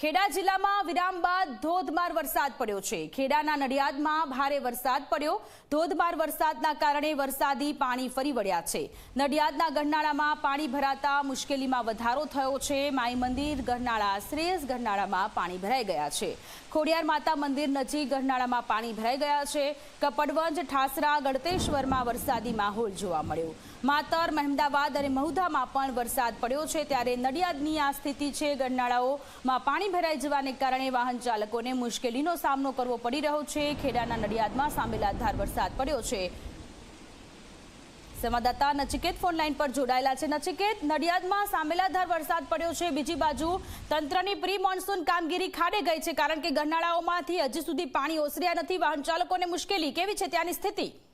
ખેડા જિલ્લામાં વિરામ બાદ ધોધમાર વરસાદ પડ્યો છે. ખેડાના નડિયાદમાં ભારે વરસાદ પડ્યો. ધોધમાર વરસાદના કારણે વરસાદી પાણી ફરી વળ્યા છે. નડિયાદના ગરનાળામાં પાણી ભરાતા મુશ્કેલીમાં વધારો થયો છે. માઈ મંદિર, ગરનાળા શ્રેયસ ગરનાળામાં પાણી ભરાઈ ગયા છે. ખોડિયાર માતા મંદિર નજીક ગરનાળામાં પાણી ભરાઈ ગયા છે. કપડવંજ, ઠાસરા, ગળતેશ્વરમાં વરસાદી માહોલ જોવા મળ્યો. માતર, મહેમદાવાદ અને મહુધામાં પણ વરસાદ પડ્યો છે. ત્યારે નડિયાદની આ સ્થિતિ છે. ગરનાળાઓમાં પાણી ભરાઈ જવાને કારણે વાહન ચાલકોને મુશ્કેલીનો સામનો કરવો પડી રહ્યો છે. ખેડાના નડિયાદમાં સાંભેલાધાર વરસાદ પડ્યો છે. સંવાદદાતા નચિકેત ફોન લાઈન પર જોડાયેલા છે. નચિકેત, નડિયાદમાં સાંભેલાધાર વરસાદ પડ્યો છે. બીજી બાજુ તંત્રની પ્રી મોન્સૂન કામગીરી ખાડે ગઈ છે કારણ કે ગરનાળાઓમાંથી હજી સુધી પાણી ઓસર્યા નથી. વાહન ચાલકોને મુશ્કેલી કેવી છે ત્યાંની સ્થિતિ?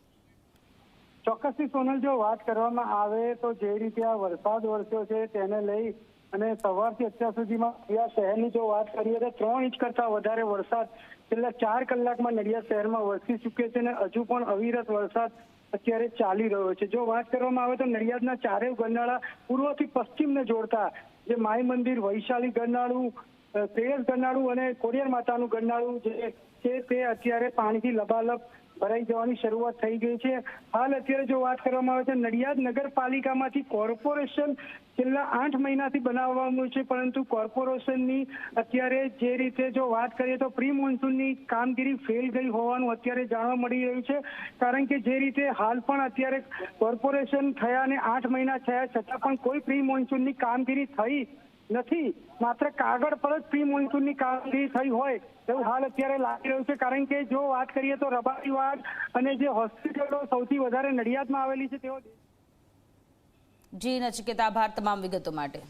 ચોક્કસથી સોનલ, જો વાત કરવામાં આવે તો જે રીતે આ વરસાદ વરસ્યો છે તેને લઈ અને સવારથી અત્યાર સુધીમાં નડિયાદ શહેરની જો વાત કરીએ તો ત્રણ ઇંચ કરતા વધારે વરસાદ છેલ્લા ચાર કલાકમાં નડિયાદ શહેરમાં વરસી ચૂક્યો છે અને હજુ પણ અવિરત વરસાદ અત્યારે ચાલી રહ્યો છે. જો વાત કરવામાં આવે તો નડિયાદના ચારેય ગરનાળા પૂર્વથી પશ્ચિમને જોડતા, જે માઈ મંદિર, વૈશાલી ગરનાળું શ્રેયસ ગરનાળું અને કોરિયર માતાનું ગરનાળું જે છે, તે અત્યારે પાણીથી લબાલબ ભરાઈ જવાની શરૂઆત થઈ ગઈ છે. હાલ અત્યારે જો વાત કરવામાં આવે છે, નડિયાદ નગરપાલિકામાંથી કોર્પોરેશન છેલ્લા આઠ મહિનાથી બનાવવાનું છે, પરંતુ કોર્પોરેશનની અત્યારે જે રીતે જો વાત કરીએ તો પ્રી મોન્સૂનની કામગીરી ફેલ ગઈ હોવાનું અત્યારે જાણવા મળી રહ્યું છે. કારણ કે જે રીતે હાલ પણ અત્યારે કોર્પોરેશન થયા અને આઠ મહિના થયા છતાં પણ કોઈ પ્રી મોન્સૂનની કામગીરી થઈ નથી. માત્ર કાગળ પર જ પ્રી મોન્સૂનની કામગીરી થઈ હોય એવું હાલ અત્યારે લાગી રહ્યું છે. કારણ કે જો વાત કરીએ તો રબારીવાડ અને જે હોસ્પિટલો સૌથી વધારે નડિયાદમાં આવેલી છે, તેઓ જી, નચિકેતા આભાર તમામ વિગતો માટે.